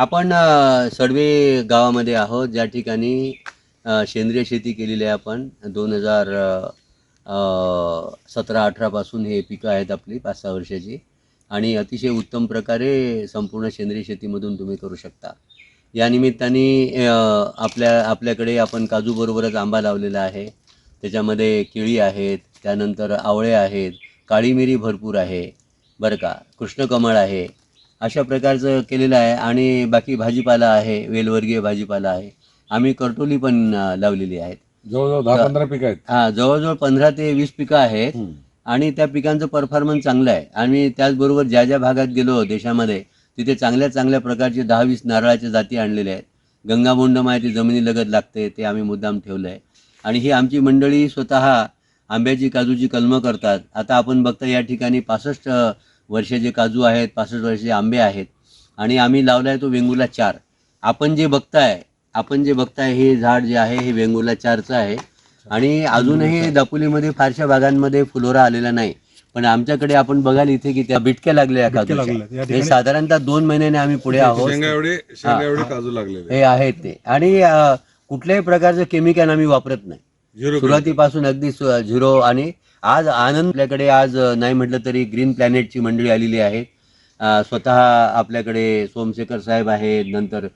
आपण सर्वे सडवे गावामध्ये आहोत. ज्या ठिकाणी सेंद्रिय शेती केलेली आहे आपण. दोन हजार सतरा अठरापासून हे पिकं आहेत आपली पाच सहा वर्षाची. आणि अतिशय उत्तम प्रकारे संपूर्ण सेंद्रिय शेतीमधून तुम्ही करू शकता. या निमित्ताने आपल्या आपल्याकडे आपण काजूबरोबरच आंबा लावलेला आहे. त्याच्यामध्ये केळी आहेत. त्यानंतर आवळे आहेत. काळी मिरी भरपूर आहे. बरं का? कृष्णकमळ आहे. अशा प्रकारचं केलेलं आहे. आणि बाकी भाजीपाला आहे वेलवर्गीय भाजीपाला आहे. आम्ही करटोली पण लावलेली आहेत. जवळजवळ दहा पंधरा पिकं आहेत. हा जवळजवळ पंधरा ते वीस पिकं आहेत. आणि त्या पिकांचं परफॉर्मन्स चांगलं आहे. आणि त्याचबरोबर ज्या ज्या भागात गेलो देशामध्ये तिथे चांगल्या चांगल्या प्रकारचे दहा वीस नारळाच्या जाती आणलेल्या आहेत. गंगाबोंडम आहे ते जमिनीलगत लागते ते आम्ही मुद्दाम ठेवलं आहे आणि ही आमची मंडळी स्वतः आंब्याची काजूची कलमं करतात. आता आपण बघता या ठिकाणी पासष्ट वर्षाचे काजू आहेत पासष्ट वर्षाचे आंबे आहेत आणि आम्ही लावला आहे तो वेंगुर्ला चार. आपण जे बघताय आपण जे बघताय हे झाड जे आहे हे वेंगुर्ला चारचं आहे. आणि अजूनही दापोलीमध्ये फारशा भागांमध्ये फुलोरा आलेला नाही. पण आमच्याकडे आपण बघाल इथे की त्या बिटक्या लागल्या. या हे साधारणतः दोन महिन्याने आम्ही पुढे आहोत. काजू लागलेले हे आहेत ते. आणि कुठल्याही प्रकारचं केमिकल आम्ही वापरत नाही. सुरुवातीपासून अगदी झिरो आणि आज आनंद आपल्याकडे आज नाही म्हटलं तरी ग्रीन प्लॅनेटची मंडळी आलेली आहे. स्वतः आपल्याकडे सोमशेखर साहेब आहेत नंतर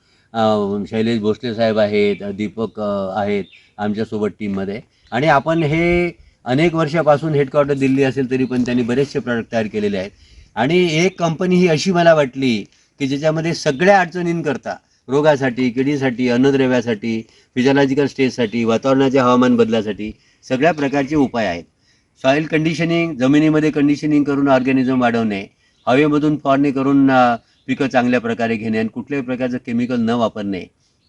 शैलेश भोसले साहेब आहेत दीपक आहेत आमच्यासोबत टीममध्ये आणि आपण हे अनेक वर्षापासून हेडक्वार्टर दिल्ली असेल तरी पण त्यांनी बरेचसे प्रॉडक्ट तयार केलेले आहेत. आणि एक कंपनी ही अशी मला वाटली की ज्याच्यामध्ये सगळ्या अडचणींकरता रोगासाठी किडीसाठी अन्नद्रव्यासाठी फिजिओलॉजिकल स्टेजसाठी वातावरणाच्या हवामान बदलासाठी सगळ्या प्रकारचे उपाय आहेत. सॉईल कंडिशनिंग जमिनीमध्ये कंडिशनिंग करून ऑर्गॅनिझम वाढवणे हवेमधून फवारणी करून पिकं चांगल्या प्रकारे घेणे आणि कुठल्याही प्रकारचं केमिकल न वापरणे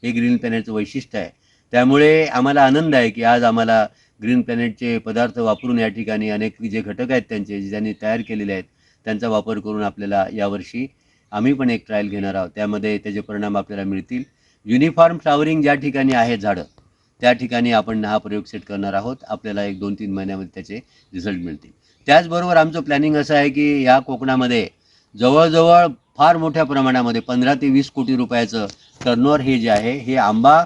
हे ग्रीन प्लॅनेटचं वैशिष्ट्य आहे. त्यामुळे आम्हाला आनंद आहे की आज आम्हाला ग्रीन प्लॅनेटचे पदार्थ वापरून या ठिकाणी अनेक जे घटक आहेत त्यांचे जे त्यांनी तयार केलेले आहेत त्यांचा वापर करून आपल्याला यावर्षी आम्ही पण एक ट्रायल घेणार आहोत. त्यामध्ये त्याचे परिणाम आपल्याला मिळतील. युनिफॉर्म फ्लावरिंग ज्या ठिकाणी आहेत झाडं त्या ठिकाणी आपण हा प्रयोग सेट करणार आहोत. आपल्याला एक दोन तीन महिन्यामध्ये त्याचे रिझल्ट मिळतील. त्याचबरोबर आमचं प्लॅनिंग असं आहे की या कोकणामध्ये जवळजवळ फार मोठ्या प्रमाणामध्ये पंधरा ते वीस कोटी रुपयाचं टर्नओव्हर हे जे आहे हे आंबा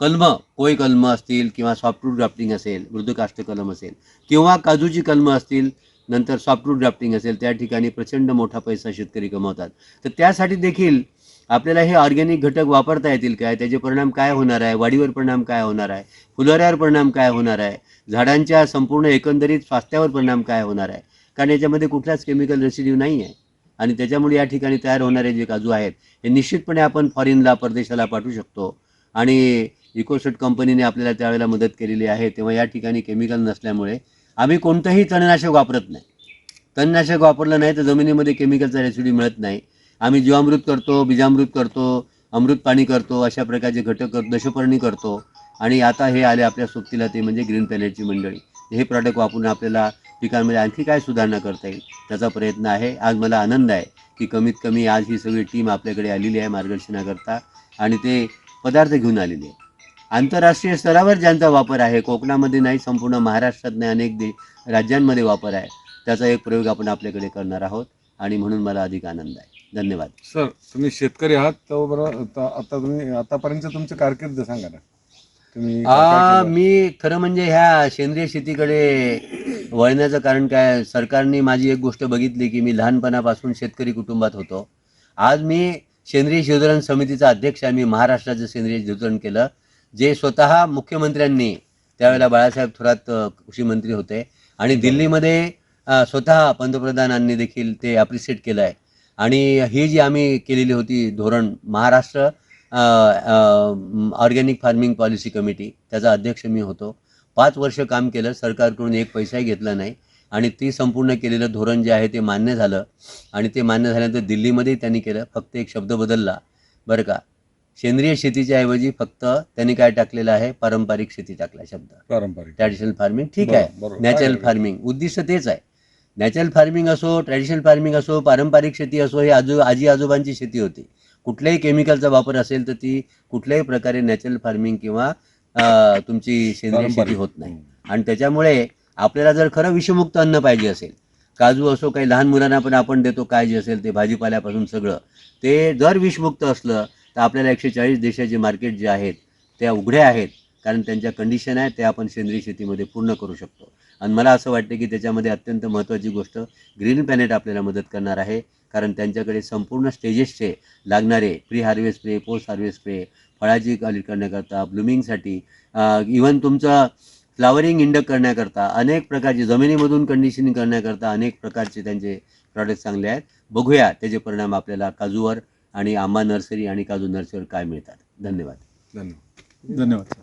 कलम कोय कलम असतील किंवा सॉफ्टवूड ड्राफ्टिंग असेल मृदुकाष्ट कलम असेल किंवा काजूची कलमं असतील नंतर सॉफ्टवूड ड्राफ्टिंग असेल त्या ठिकाणी प्रचंड मोठा पैसा शेतकरी कमवतात. तर त्यासाठी देखील आपल्याला हे ऑर्गॅनिक घटक वापरता येतील काय? त्याचे परिणाम काय होणार आहे? वाढीवर परिणाम काय होणार आहे? फुलोऱ्यावर परिणाम काय होणार आहे? झाडांच्या संपूर्ण एकंदरीत स्वास्थ्यावर परिणाम काय होणार आहे? कारण याच्यामध्ये कुठलाच केमिकल रेसिड्यू नाही आहे आणि त्याच्यामुळे या ठिकाणी तयार होणारे जे काजू आहेत हे निश्चितपणे आपण फॉरेनला परदेशाला पाठवू शकतो. आणि इकोसेट कंपनीने आपल्याला त्यावेळेला मदत केलेली आहे. तेव्हा या ठिकाणी केमिकल नसल्यामुळे आम्ही कोणतंही तणनाशक वापरत नाही. तणनाशक वापरलं नाही तर जमिनीमध्ये केमिकलचा रेसिड्यू मिळत नाही. आम्ही जीवामृत करतो बीजामृत करतो अमृत पाणी करतो अशा प्रकारचे घटक दशपर्णी करतो. आणि आता हे आले आपल्या सोबतीला ते म्हणजे ग्रीन प्लॅनेटची मंडळी. हे प्रॉडक्ट वापरून आपल्याला पिकांमध्ये आणखी काय सुधारणा करता येईल त्याचा प्रयत्न आहे. आज मला आनंद आहे की कमीत कमी आज ही सगळी टीम आपल्याकडे आलेली आहे मार्गदर्शनाकरता आणि ते पदार्थ घेऊन आलेले आहे. आंतरराष्ट्रीय स्तरावर ज्यांचा वापर आहे कोकणामध्ये नाही संपूर्ण महाराष्ट्रात नाही अनेक दे राज्यांमध्ये वापर आहे त्याचा एक प्रयोग आपण आपल्याकडे करणार आहोत आणि म्हणून मला अधिक आनंद आहे. धन्यवाद. सर तुम्ही शेतकरी आहात तर बरोबर आता तुम्ही आतापर्यंत तुमचं कारकीर्द सांगा ना. तुम्ही आ? मी खरं म्हणजे ह्या सेंद्रिय शेतीकडे वळण्याचं कारण काय सरकारने माझी एक गोष्ट बघितली की मी लहानपणापासून शेतकरी कुटुंबात होतो. आज मी सेंद्रिय शिवधरण समितीचा अध्यक्ष आहे मी महाराष्ट्राचं सेंद्रिय शिवधरण केलं जे स्वतः मुख्यमंत्र्यांनी त्यावेळेला बाळासाहेब थोरात कृषी मंत्री होते. आणि दिल्लीमध्ये स्वतः पंतप्रधानांनी देखील ते अप्रिशिएट केलं आहे आणि ही जी आम्ही केलेली होती धोरण Maharashtra organic farming policy committee त्याचा अध्यक्ष मी होतो. पाच वर्ष काम केलं सरकारकडून एक पैसाही घेतला नाही. आणि ती संपूर्ण केलेलं धोरण जे आहे ते मान्य झालं. आणि ते मान्य झाल्यानंतर दिल्लीमध्येही त्यांनी केलं फक्त एक शब्द बदलला. बरं का? सेंद्रिय शेतीच्या ऐवजी फक्त त्यांनी काय टाकलेलं आहे? पारंपरिक शेती टाकला शब्द. पारंपरिक. ट्रॅडिशनल फार्मिंग ठीक आहे. नॅचरल फार्मिंग उद्दिष्ट तेच आहे. नॅचरल फार्मिंग असो ट्रॅडिशनल फार्मिंग असो पारंपरिक शेती असो ही आजो आजी आजोबांची शेती होती. कुठल्याही केमिकलचा वापर असेल तर ती कुठल्याही प्रकारे नॅचरल फार्मिंग किंवा तुमची सेंद्रिय शेती. होत नाही. आणि त्याच्यामुळे आपल्याला जर खरं विषमुक्त अन्न पाहिजे असेल काजू असो काही लहान मुलांना पण आपण देतो काय जे असेल ते भाजीपाल्यापासून सगळं ते जर विषमुक्त असलं तर आपल्याला एकशे चाळीस देशाचे मार्केट जे आहेत त्या उघड्या आहेत. कारण त्यांच्या कंडिशन आहे त्या आपण सेंद्रिय शेतीमध्ये पूर्ण करू शकतो. आणि मला असं वाटतं की त्याच्यामध्ये अत्यंत महत्त्वाची गोष्ट ग्रीन प्लॅनेट आपल्याला मदत करणार आहे. कारण त्यांच्याकडे संपूर्ण स्टेजेसचे लागणारे pre harvest spray post harvest spray फळाची क्वालिटी करण्याकरता ब्लुमिंगसाठी इवन तुमचं फ्लावरिंग इंडक करण्याकरता अनेक प्रकारचे जमिनीमधून कंडिशनिंग करण्याकरता अनेक प्रकारचे त्यांचे प्रॉडक्ट चांगले आहेत. बघूया त्याचे परिणाम आपल्याला काजूवर आणि आंबा नर्सरी आणि काजू नर्सरीवर काय मिळतात. धन्यवाद. धन्यवाद. धन्यवाद.